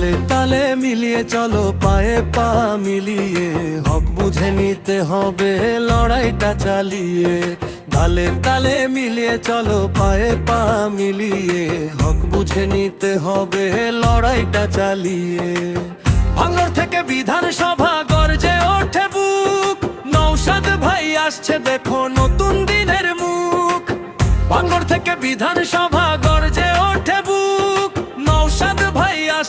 তালে তালে মিলিয়ে চলো, পায়ে পা মিলিয়ে। হক বুঝে নিতে হবে, লড়াইটা চালিয়ে। তালে তালে মিলিয়ে চলো, পায়ে পা মিলিয়ে। হক বুঝে নিতে হবে, লড়াইটা চালিয়ে। ভাঙর থেকে বিধানসভা গর্জে ওঠে বুক। নৌসাদ ভাই আসছে, দেখো নতুন দিনের মুখ। ভাঙর থেকে বিধানসভা গর্জে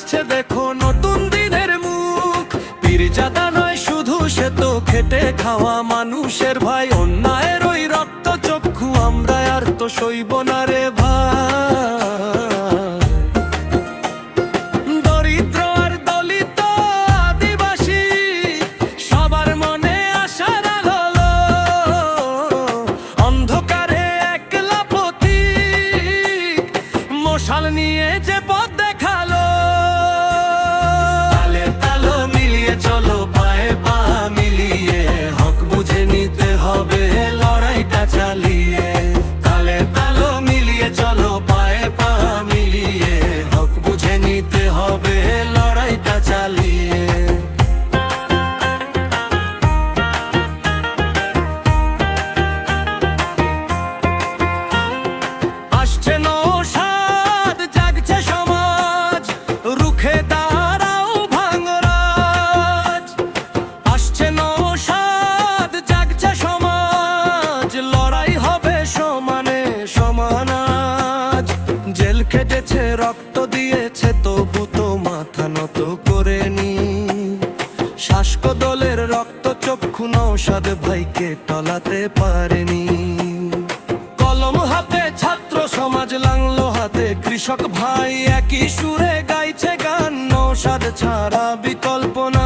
আসছে দেখো নতুন দিনের মুখ। পীরজাদা নয়, শুধু সে তো খেটে খাওয়া মানুষের ভাই। অন্যায়ের ওই রক্ত চক্ষু আমরা আর তো সইব না রে ভাই। হবে মাথা নত করে নি। শাসক দলের রক্ত চক্ষু নৌসাদ ভাইকে টলাতে পারেনি। কলম হাতে ছাত্র সমাজ লাংলো হাতে। কৃষক ভাই একই সুরে গাইছে গান, নৌসাদ ছাড়া বিকল্প নাই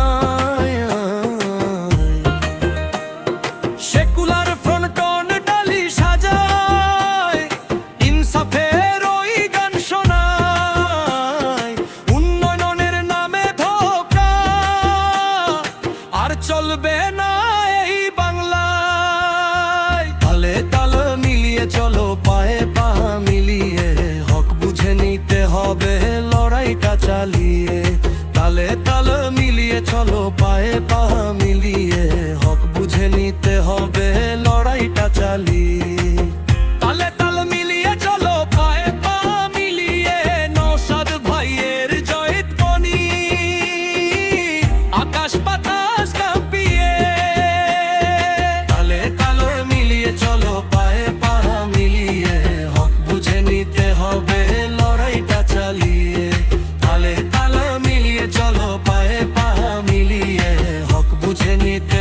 চলবে না এই বাংলায়। তালে তাল মিলিয়ে চলো, পায়ে পা মিলিয়ে। হক বুঝে নিতে হবে, লড়াইটা চালিয়ে। তালে তাল মিলিয়ে চলো, পায়ে পা মিলিয়ে। হক বুঝে নিতে হবে venite